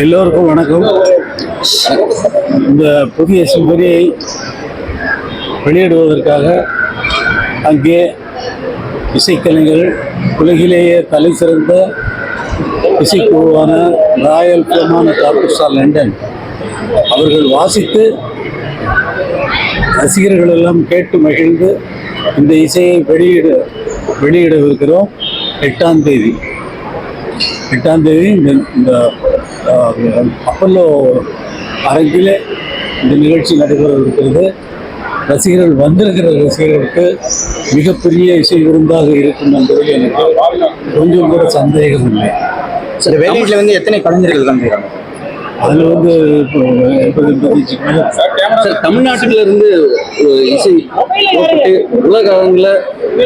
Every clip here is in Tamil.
எல்லோருக்கும் வணக்கம். இந்த புதிய சிம்பனியை வெளியிடுவதற்காக அங்கே இசைக்கலைஞர்கள் உலகிலேயே தலை சிறந்த இசைக்குழுவான ராயல் பிரமான டாக்டர் லண்டன் அவர்கள் வாசித்து ரசிகர்கள் எல்லாம் கேட்டு மகிழ்ந்து இந்த இசையை வெளியிட வெளியிடவிருக்கிறோம். எட்டாம் தேதி. எட்டாம் தேதி இந்த இந்த அப்பல்லோ அரங்கிலே இந்த நிகழ்ச்சி நடைபெற இருக்கிறது ரசிகர்கள் வந்திருக்கிற ரசிகர்களுக்கு மிகப்பெரிய இசை விருந்தாக இருக்கும் என்பதில் எனக்கு கொஞ்சம் கூட சந்தேகம் இல்லை. சரி வெளியீட்டுல வந்து எத்தனை கலைஞர்கள் தான் அதில் வந்து சார் தமிழ்நாட்டுல இருந்து ஒரு இசை புறப்பட்டு உலக அளவில்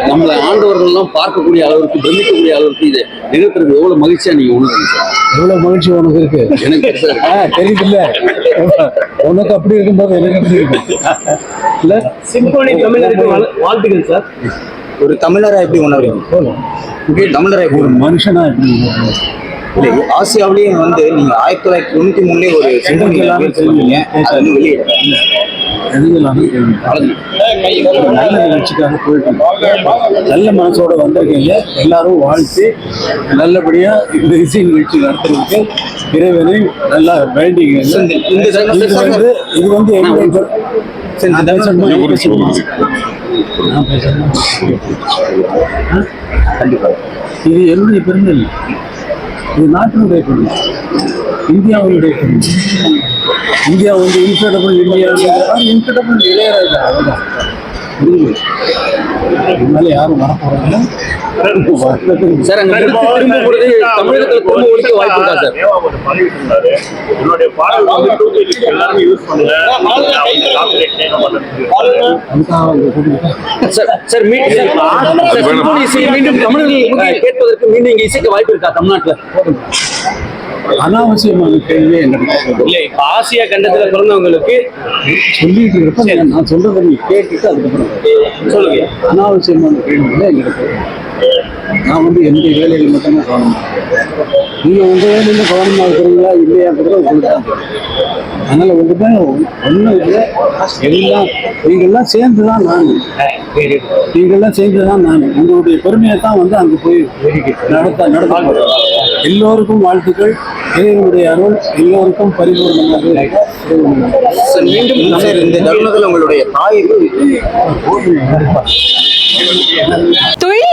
நம்மளை ஆண்டவர்கள்லாம் பார்க்கக்கூடிய அளவுக்கு பிரமிக்கக்கூடிய அளவுக்கு இது நிகழ்த்துறது எவ்வளவு மகிழ்ச்சியா நீங்க உணர்றீங்க சார்? எவ்வளோ மகிழ்ச்சி உனக்கு இருக்கு? எனக்கு ஆ தெரியுதுல்ல. உனக்கு அப்படி இருக்கும்போது எனக்கு எப்படி இருக்கும் இல்லை? சிம்போனி தமிழருக்கு வாழ்- வாழ்த்துக்கள் சார். ஒரு தமிழரா எப்படி உணர்றீங்க? போதும் தமிழரா எப்படி ஒரு? மனுஷனா எப்படி? இல்ல ஆசியாவிலேயும் வந்து நீங்க ஆயிரத்தி தொள்ளாயிரத்தி தொண்ணூத்தி மூணுலயே ஒரு சிம்பனி அது வெளியிடுறாங்க எதுலாம் ஒரு நல்ல நிகழ்ச்சிக்காக போயிட்டு. நல்ல மனசோட வந்திருக்கீங்க எல்லாரும் வாழ்த்து நல்லபடியா இந்த இசை நிகழ்ச்சி நடத்துறதுக்கு இறைவனை நல்லா வேண்டிங்க இது வந்து இது வந்து எங்க சரி, இந்த பேசணுமா? தமிழ் பேசணுமா? நான் பேசணுமா? கண்டிப்பா இது என்னுடைய பெருமை இல்லை. இது நாட்டினுடைய பெருமை இந்தியாவுடைய பெருமை இந்தியா வந்து இன்கிரெடபிள் இந்தியா இன்கிரெடபிள் இளையராஜா. அதுதான் இதனால யாரும் வரப்போறாங்க சார் அங்க திரும்ப பொழுது தமிழகத்துல திரும்ப ஒழிக்க வாய்ப்பு இருக்கா சார்? என்னுடைய பாடல் வந்து எல்லாருமே யூஸ் பண்ணுங்க. சார் சார் மீண்டும் இசையை மீண்டும் தமிழர்கள் கேட்பதற்கு மீண்டும் இங்க இசைக்க வாய்ப்பு இருக்கா தமிழ்நாட்டுல? அனாவசியமான கேள்வி என்கிட்ட இல்ல இப்ப ஆசியா கண்டத்துல பிறந்தவங்களுக்கு சொல்லிட்டு இருப்ப நான் சொல்றதை நீ கேட்டுட்டு அதுக்கப்புறம் சொல்லுங்க. அனாவசியமான கேள்விகளை எங்களுக்கு நான் வந்து எந்த வேலையில் மட்டும்தான் கவனமா நீங்கள் உங்கள் வேலையில் கவனமாக இருக்கிறீங்களா இல்லையாங்கிறத உங்களுக்கு தான். அதனால் உங்கள்கிட்ட ஒன்றும் இல்லை. எல்லாம் நீங்கள்லாம் சேர்ந்து தான் நான் நீங்கள்லாம் சேர்ந்து தான் நான் உங்களுடைய பெருமையை தான் வந்து அங்கே போய் நடத்த நடத்த எல்லோருக்கும் வாழ்த்துக்கள். இறைவனுடைய அருள் எல்லோருக்கும் பரிபூர்ணமாக மீண்டும் இந்த தருணத்துல உங்களுடைய தாய்